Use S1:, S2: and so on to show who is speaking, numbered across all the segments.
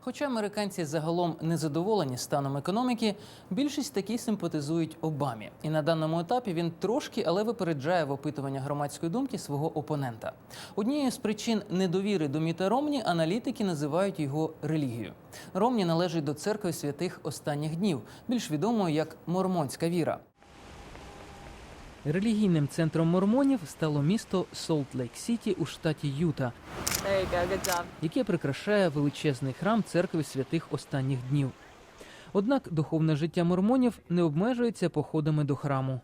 S1: Хоча американці загалом не задоволені станом економіки, більшість таки симпатизують Обамі. І на даному етапі він трошки, але випереджає в опитування громадської думки свого опонента. Однією з причин недовіри до Міта Ромні аналітики називають його релігію. Ромні належить до церкви святих останніх днів, більш відомої як мормонська віра. Релігійним центром мормонів стало місто Солт-Лейк-Сіті у штаті Юта, Яке прикрашає величезний храм церкви святих останніх днів. Однак духовне життя мормонів не обмежується походами до храму.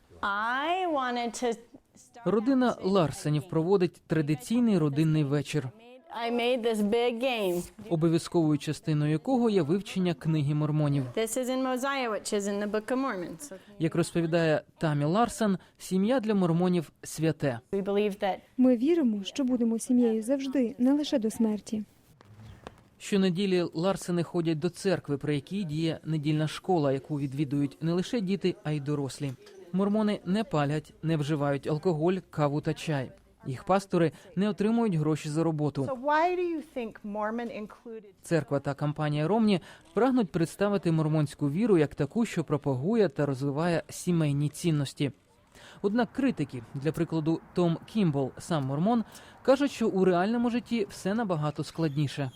S1: Родина Ларсенів проводить традиційний родинний вечір,
S2: I made this big game.
S1: обов'язковою частиною якого є вивчення книги мормонів.
S2: This is in Mosiah, which is in the Book of Mormon.
S1: Як розповідає Тамі Ларсен, сім'я для мормонів святе.
S2: we believe that
S3: Ми віримо, що будемо сім'єю завжди, не лише до смерті.
S1: Щонеділі Ларсени ходять до церкви, при якій діє недільна школа, яку відвідують не лише діти, а й дорослі. Мормони не палять, не вживають алкоголь, каву та чай. Їх пастори не отримують гроші за роботу. Церква та кампанія Ромні прагнуть представити мормонську віру як таку, що пропагує та розвиває сімейні цінності. Однак критики, для прикладу, Том Кімбол, сам мормон, кажуть, що у реальному житті все набагато складніше.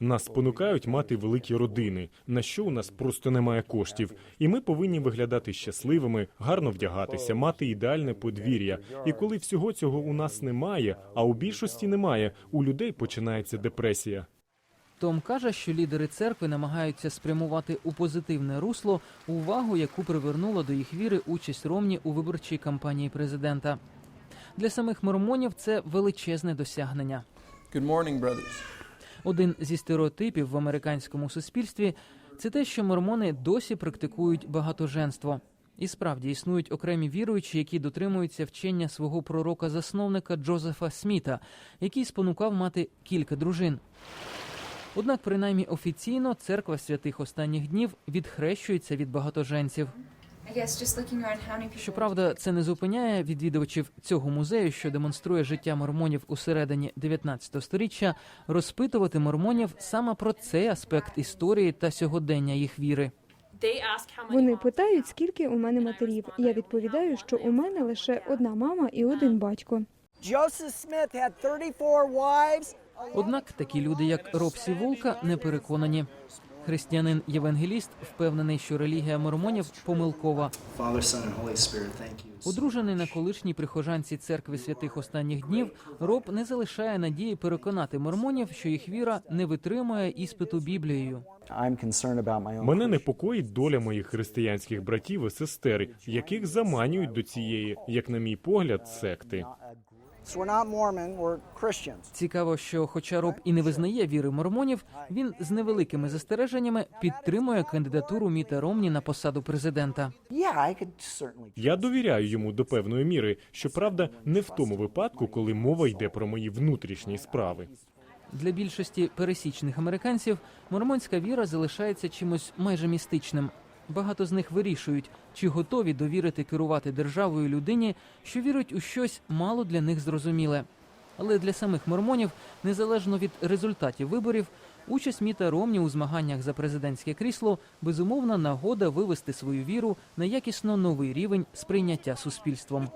S4: Нас спонукають мати великі родини, на що у нас просто немає коштів, і ми повинні виглядати щасливими, гарно вдягатися, мати ідеальне подвір'я. І коли всього цього у нас немає, а у більшості немає, у людей починається депресія.
S1: Том каже, що лідери церкви намагаються спрямувати у позитивне русло увагу, яку привернула до їх віри участь Ромні у виборчій кампанії президента. Для самих мормонів це величезне досягнення.
S5: Good morning, brothers.
S1: Один зі стереотипів в американському суспільстві це те, що мормони досі практикують багатоженство. І справді існують окремі віруючі, які дотримуються вчення свого пророка-засновника Джозефа Сміта, який спонукав мати кілька дружин. Однак, принаймні офіційно, церква святих останніх днів відхрещується від багатоженців.
S6: I guess just looking around how many people
S1: Щоправда, це не зупиняє відвідувачів цього музею, що демонструє життя мормонів у середині 19 століття, розпитувати мормонів саме про цей аспект історії та сьогодення їх віри.
S3: Вони питають, скільки у мене матерів. Я відповідаю, що у мене лише одна мама і один батько.
S7: Joseph Smith had 34 wives.
S1: Однак такі люди, як Робсі Вулка, не переконані. Християнин Євангеліст впевнений, що релігія мормонів помилкова. Одружений на колишній прихожанці церкви святих останніх днів, Роб не залишає надії переконати мормонів, що їх віра не витримує іспиту Біблією.
S4: Мене непокоїть доля моїх християнських братів і сестер, яких заманюють до цієї, як на мій погляд, секти.
S1: Цікаво, що, хоча Роб і не визнає віри мормонів, він з невеликими застереженнями підтримує кандидатуру Міта Ромні на посаду президента.
S4: Я довіряю йому до певної міри, щоправда, не в тому випадку, коли мова йде про мої внутрішні справи.
S1: Для більшості пересічних американців мормонська віра залишається чимось майже містичним. Багато з них вирішують, чи готові довірити керувати державою людині, що вірить у щось мало для них зрозуміле. Але для самих мормонів, незалежно від результатів виборів, участь Міта Ромні у змаганнях за президентське крісло безумовна нагода вивести свою віру на якісно новий рівень сприйняття суспільством.